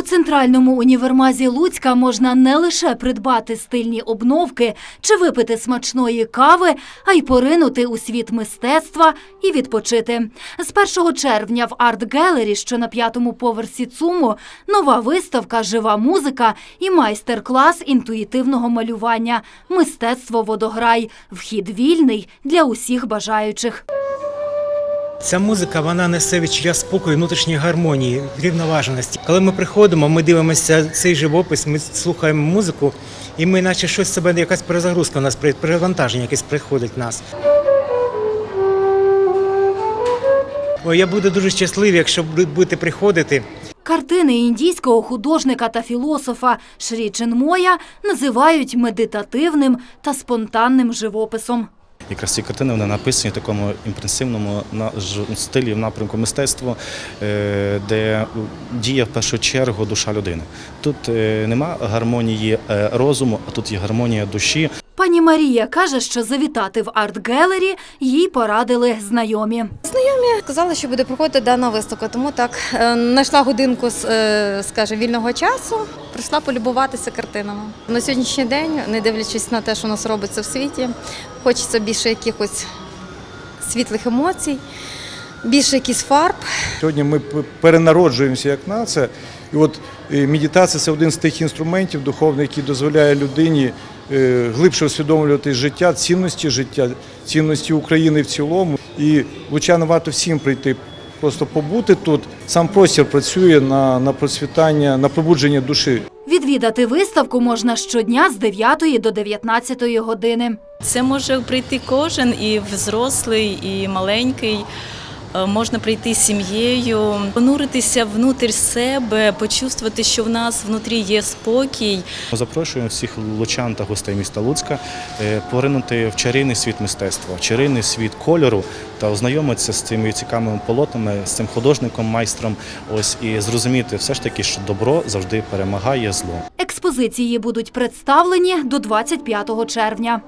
У центральному універмазі Луцька можна не лише придбати стильні обновки чи випити смачної кави, а й поринути у світ мистецтва і відпочити. З 1 червня в Арт Гелері, що на п'ятому поверсі ЦУМу, нова виставка Жива музика і майстер-клас інтуїтивного малювання Мистецтво водограй. Вхід вільний для усіх бажаючих. Ця музика вона несе відчуття спокою, внутрішньої гармонії, рівноваженості. Коли ми приходимо, ми дивимося цей живопис, ми слухаємо музику, і ми, наче щось себе, якась перезагрузка у нас перевантаження якесь приходить в нас. Я буду дуже щасливий, якщо бу- будете приходити. Картини індійського художника та філософа Шрі Чинмоя називають медитативним та спонтанним живописом. Якраз ці картини вони написані в такому імпресивному стилі в напрямку мистецтва, е, де діє в першу чергу душа людини. Тут е, нема гармонії е, розуму, а тут є гармонія душі. Пані Марія каже, що завітати в арт-гелері їй порадили знайомі. Знайомі Сказали, що буде проходити дана виставка, тому так е, знайшла годинку з, е, скаже, вільного часу. Прийшла полюбуватися картинами. На сьогоднішній день, не дивлячись на те, що у нас робиться в світі, хочеться більше якихось світлих емоцій, більше якихось фарб. Сьогодні ми перенароджуємося як нація. І от е, медитація це один з тих інструментів духовних, який дозволяє людині глибше усвідомлювати життя, цінності життя, цінності України в цілому. І лучано варто всім прийти, просто побути тут. Сам простір працює на, на процвітання, на пробудження душі. Відвідати виставку можна щодня з 9 до 19 години. Це може прийти кожен, і взрослий, і маленький. Е, Можна прийти з сім'єю, понуритися внутрі себе, почувствувати, що в нас внутрі є спокій. Ми запрошуємо всіх лучан та гостей міста Луцька е, поринути в чарівний світ мистецтва, в чарівний світ кольору та ознайомитися з цими цікавими полотнами, з цим художником, майстром. Ось і зрозуміти все ж таки, що добро завжди перемагає зло. Експозиції будуть представлені до 25 червня.